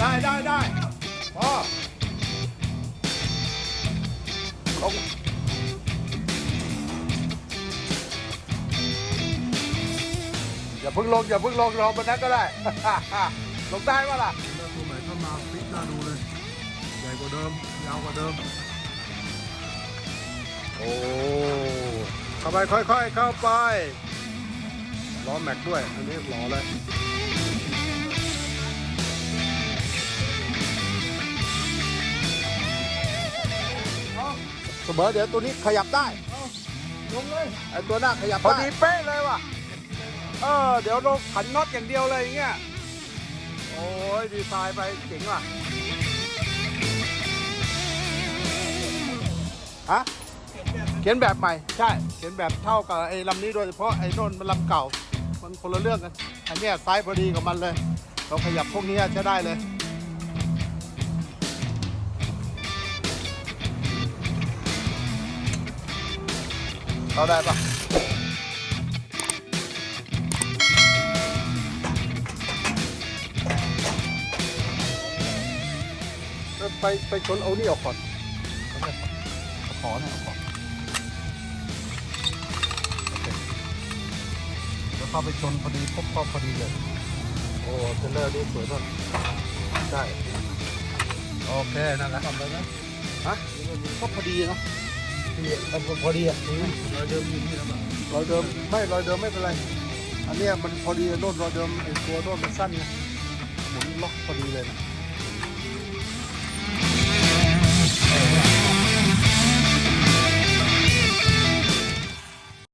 ได้ได้ได้พอลงอย่าเพิ่งลง อย่าเพิ่งลงรอบนนั้นก็ได้ ลงได้ปะล่ะเริ่มตัวใหม่เข้ามาฟิตน่าดูเลย ใหญ่กว่าเดิม ยาวกว่าเดิม โอ้เข้าไปค่อย ๆ เข้าไปล้อแม็กด้วย อันนี้ล้อเลย สมอเดี๋ยวตัวนี้ขยับได้ลงเลยไอ้ตัวหน้าขยับพอได้ดีเป๊ะเลยว่ะ เออ เดี๋ยวลงขันน็อตอย่างเดียวเลยอย่างเงี้ย โอ้ยดีไซน์ไปเจ๋งว่ะ ฮะเขียนแบบใหม่ใช่ เขียนแบบเท่ากับไอ้ลำนี้โดยเฉพาะไอ้โน่นมันลำเก่า มันคนละเรื่องกัน อันเนี้ยไซส์พอดีกับมันเลย เราขยับพวกนี้ใช้ได้เลย เข้าได้ปะไปไปชนเอานี่ออกก่อนขอเนี่ยเอาขอโอเคแล้วเข้าไปชนพอดีพบก็พอดีเลย โอ้เทเลอร์นี่สวยมากใช่โอเค นั่นแหละทำไปนะฮะก็พอดีเนาะพอ ดีเอาพอดีอะรอยเดิมอยู่นี่แล้วรอยเดิมไม่รอยเดิมไม่เป็นไร อันเนี้ยมันพอดีโน่นรอยเดิมไอ้ตัวโน่นมันสั้นไงหมุนล็อกพอดีเลยนะ